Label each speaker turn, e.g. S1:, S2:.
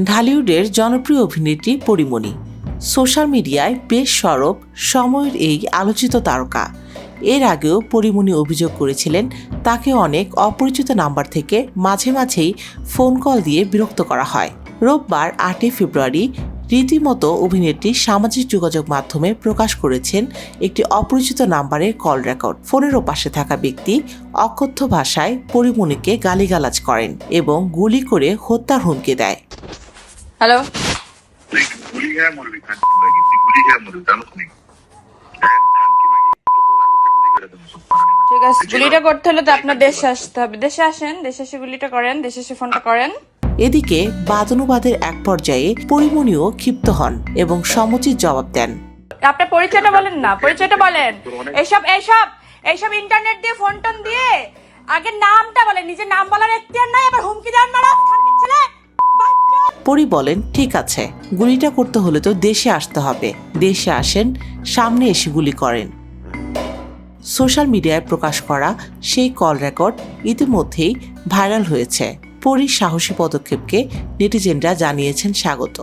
S1: ঢালিউডের জনপ্রিয় অভিনেত্রী পরিমণি। সোশ্যাল মিডিয়ায় বেশ সরব সময়ের এই আলোচিত তারকা। এর আগেও পরিমণি অভিযোগ করেছিলেন, তাকে অনেক অপরিচিত নাম্বার থেকে মাঝে মাঝেই ফোন কল দিয়ে বিরক্ত করা হয়। রোববার আটই ফেব্রুয়ারি রীতিমতো অভিনেত্রী সামাজিক যোগাযোগ মাধ্যমে প্রকাশ করেছেন একটি অপরিচিত নাম্বারের কল রেকর্ড। ফোনের ওপাশে থাকা ব্যক্তি অকথ্য ভাষায় পরিমণিকে গালিগালাজ করেন এবং গুলি করে হত্যার হুমকি দেয়।
S2: হ্যালো
S3: হ্যাঁ।
S2: ঠিক আছে গুলিটা করতে হলে তো আপনার দেশে আসতে হবে। দেশে আসেন দেশে এসে গুলিটা করেন দেশে এসে ফোনটা করেন।
S1: এদিকে বাদানুবাদের এক পর্যায়ে পরিমণিও ক্ষিপ্ত হন এবং সমুচিত জবাব দেন।
S2: আপনার পরিচয়টা বলেন না পরিচয়টা বলেন। এইসব এইসব এইসব ইন্টারনেট দিয়ে ফোন টোন দিয়ে আগে নামটা বলেন নিজের নাম বলার এখতিয়ার নাই আবার হুমকি দেন
S1: পরি বলেন, ঠিক আছে, গুলিটা করতে হলে তো দেশে আসতে হবে। দেশে আসেন, সামনে এসে গুলি করেন। সোশ্যাল মিডিয়ায় প্রকাশ করা সেই কল রেকর্ড ইতিমধ্যেই ভাইরাল হয়েছে। পরীর সাহসী পদক্ষেপকে নেটিজেনরা জানিয়েছেন স্বাগত।